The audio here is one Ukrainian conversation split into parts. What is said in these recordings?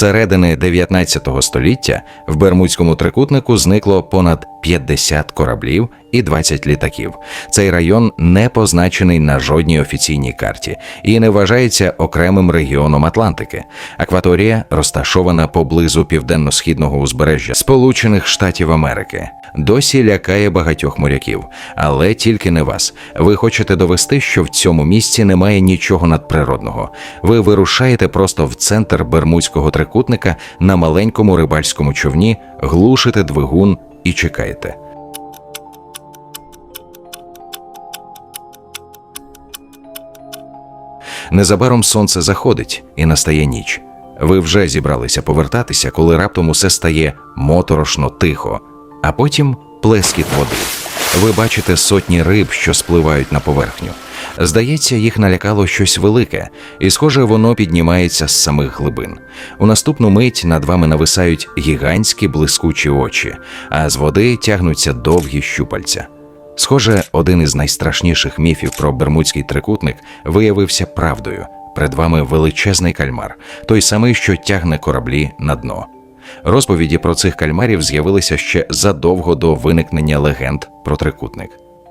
середини 19 століття в Бермудському трикутнику зникло понад 50 кораблів і 20 літаків. Цей район не позначений на жодній офіційній карті і не вважається окремим регіоном Атлантики. Акваторія розташована поблизу південно-східного узбережжя Сполучених Штатів Америки. Досі лякає багатьох моряків, але тільки не вас. Ви хочете довести, що в цьому місці немає нічого надприродного. Ви вирушаєте просто в центр Бермудського трикутника на маленькому рибальському човні, глушите двигун і чекаєте. Незабаром сонце заходить і настає ніч. Ви вже зібралися повертатися, коли раптом усе стає моторошно тихо, а потім плескіт води. Ви бачите сотні риб, що спливають на поверхню. Здається, їх налякало щось велике, і, схоже, воно піднімається з самих глибин. У наступну мить над вами нависають гігантські блискучі очі, а з води тягнуться довгі щупальця. Схоже, один із найстрашніших міфів про Бермудський трикутник виявився правдою. Перед вами величезний кальмар, той самий, що тягне кораблі на дно. Розповіді про цих кальмарів з'явилися ще задовго до виникнення легенд про трикутник.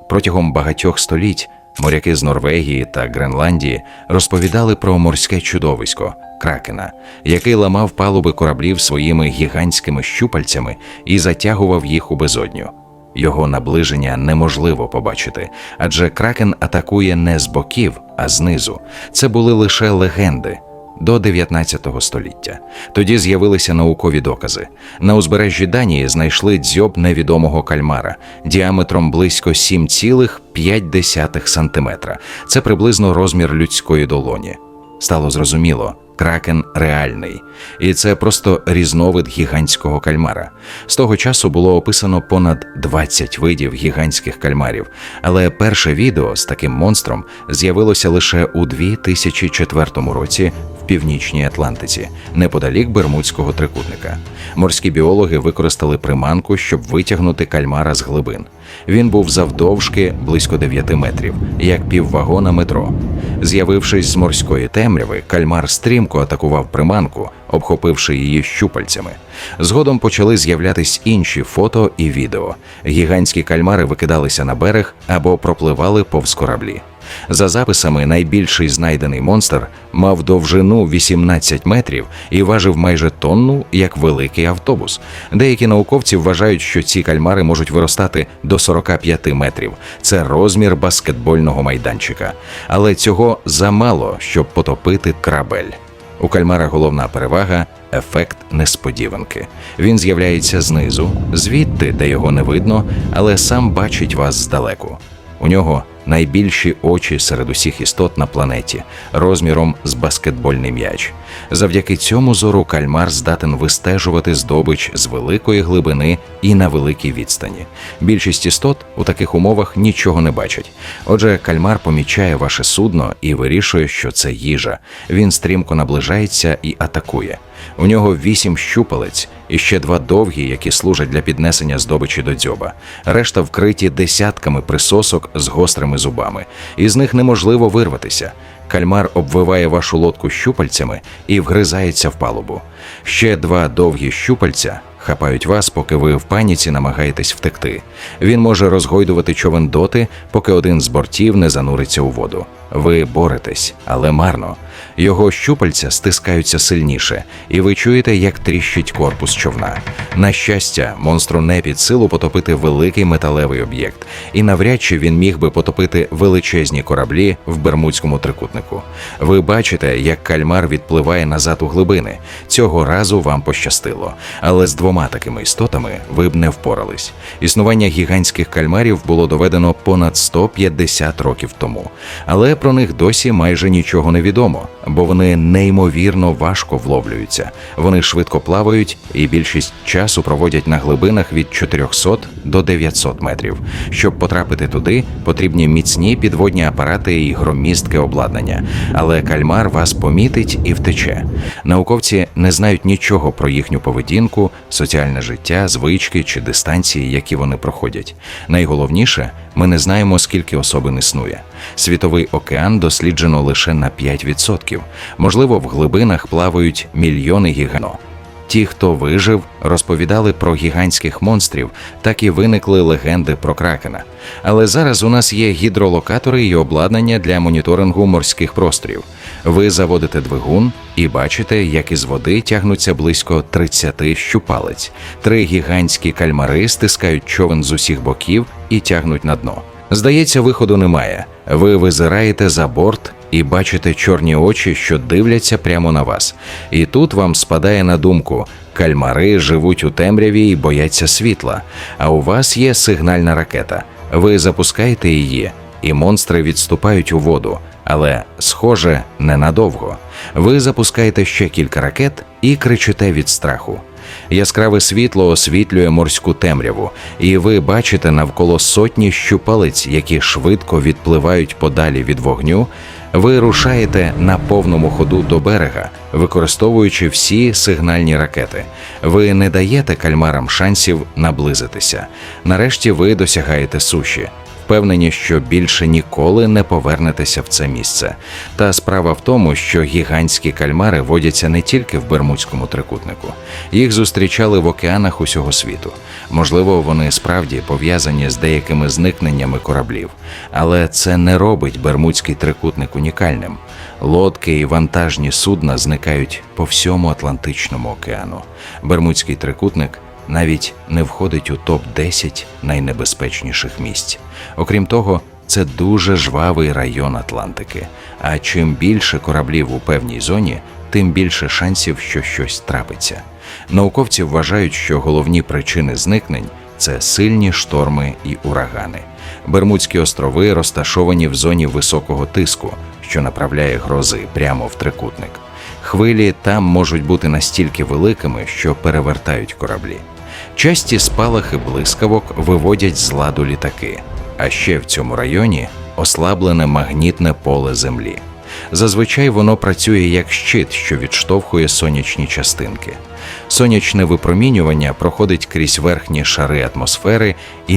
Протягом багатьох століть моряки з Норвегії та Гренландії розповідали про морське чудовисько кракена, який ламав палуби кораблів своїми гігантськими щупальцями і затягував їх у безодню. Його наближення неможливо побачити, адже кракен атакує не з боків, а знизу. Це були лише легенди до 19 століття. Тоді з'явилися наукові докази. На узбережжі Данії знайшли дзьоб невідомого кальмара діаметром близько 7,5 сантиметра. Це приблизно розмір людської долоні. Стало зрозуміло, кракен реальний, і це просто різновид гігантського кальмара. З того часу було описано понад 20 видів гігантських кальмарів, але перше відео з таким монстром з'явилося лише у 2004 році північній Атлантиці, неподалік Бермудського трикутника. Морські біологи використали приманку, щоб витягнути кальмара з глибин. Він був завдовжки близько 9 метрів, як піввагона метро. З'явившись з морської темряви, кальмар стрімко атакував приманку, обхопивши її щупальцями. Згодом почали з'являтись інші фото і відео. Гігантські кальмари викидалися на берег або пропливали повз кораблі. За записами, найбільший знайдений монстр мав довжину 18 метрів і важив майже тонну, як великий автобус. Деякі науковці вважають, що ці кальмари можуть виростати до 45 метрів. Це розмір баскетбольного майданчика. Але цього замало, щоб потопити корабель. У кальмара головна перевага ефект несподіванки. Він з'являється знизу, звідти, де його не видно, але сам бачить вас здалеку. У нього найбільші очі серед усіх істот на планеті, розміром з баскетбольний м'яч. Завдяки цьому зору кальмар здатен вистежувати здобич з великої глибини і на великій відстані. Більшість істот у таких умовах нічого не бачать. Отже, кальмар помічає ваше судно і вирішує, що це їжа. Він стрімко наближається і атакує. У нього вісім щупалець і ще два довгі, які служать для піднесення здобичі до дзьоба. Решта вкриті десятками присосок з гострими зубами, і з них неможливо вирватися. Кальмар обвиває вашу лодку щупальцями і вгризається в палубу. Ще два довгі щупальця хапають вас, поки ви в паніці намагаєтесь втекти. Він може розгойдувати човен доти, поки один з бортів не зануриться у воду. Ви боретесь, але марно. Його щупальця стискаються сильніше, і ви чуєте, як тріщить корпус човна. На щастя, монстру не під силу потопити великий металевий об'єкт, і навряд чи він міг би потопити величезні кораблі в Бермудському трикутнику. Ви бачите, як кальмар відпливає назад у глибини. Цього разу вам пощастило, але з двома такими істотами ви б не впорались. Існування гігантських кальмарів було доведено понад 150 років тому, але про них досі майже нічого не відомо, бо вони неймовірно важко вловлюються. Вони швидко плавають і більшість часу проводять на глибинах від 400 до 900 метрів. Щоб потрапити туди, потрібні міцні підводні апарати і громістке обладнання. Але кальмар вас помітить і втече. Науковці не знають нічого про їхню поведінку, соціальне життя, звички чи дистанції, які вони проходять. Найголовніше ми не знаємо, скільки особин існує. Світовий океан досліджено лише на 5%. Можливо, в глибинах плавають мільйони гігано. Ті, хто вижив, розповідали про гігантських монстрів, так і виникли легенди про кракена. Але зараз у нас є гідролокатори і обладнання для моніторингу морських просторів. Ви заводите двигун і бачите, як із води тягнуться близько 30 щупалець. Три гігантські кальмари стискають човен з усіх боків і тягнуть на дно. Здається, виходу немає. Ви визираєте за борт і бачите чорні очі, що дивляться прямо на вас. І тут вам спадає на думку: кальмари живуть у темряві і бояться світла. А у вас є сигнальна ракета. Ви запускаєте її, і монстри відступають у воду. Але, схоже, ненадовго. Ви запускаєте ще кілька ракет і кричите від страху. Яскраве світло освітлює морську темряву, і ви бачите навколо сотні щупалець, які швидко відпливають подалі від вогню. Ви рушаєте на повному ходу до берега, використовуючи всі сигнальні ракети. Ви не даєте кальмарам шансів наблизитися. Нарешті ви досягаєте суші. Впевнені, що більше ніколи не повернетеся в це місце. Та справа в тому, що гігантські кальмари водяться не тільки в Бермудському трикутнику, їх зустрічали в океанах усього світу. Можливо, вони справді пов'язані з деякими зникненнями кораблів, але це не робить Бермудський трикутник унікальним. Лодки і вантажні судна зникають по всьому Атлантичному океану. Бермудський трикутник навіть не входить у топ 10 найнебезпечніших місць. Окрім того, це дуже жвавий район Атлантики. А чим більше кораблів у певній зоні, тим більше шансів, що щось трапиться. Науковці вважають, що головні причини зникнень це сильні шторми і урагани. Бермудські острови розташовані в зоні високого тиску, що направляє грози прямо в трикутник. Хвилі там можуть бути настільки великими, що перевертають кораблі. Часті спалахи блискавок виводять з ладу літаки, а ще в цьому районі ослаблене магнітне поле Землі. Зазвичай воно працює як щит, що відштовхує сонячні частинки. Сонячне випромінювання проходить крізь верхні шари атмосфери і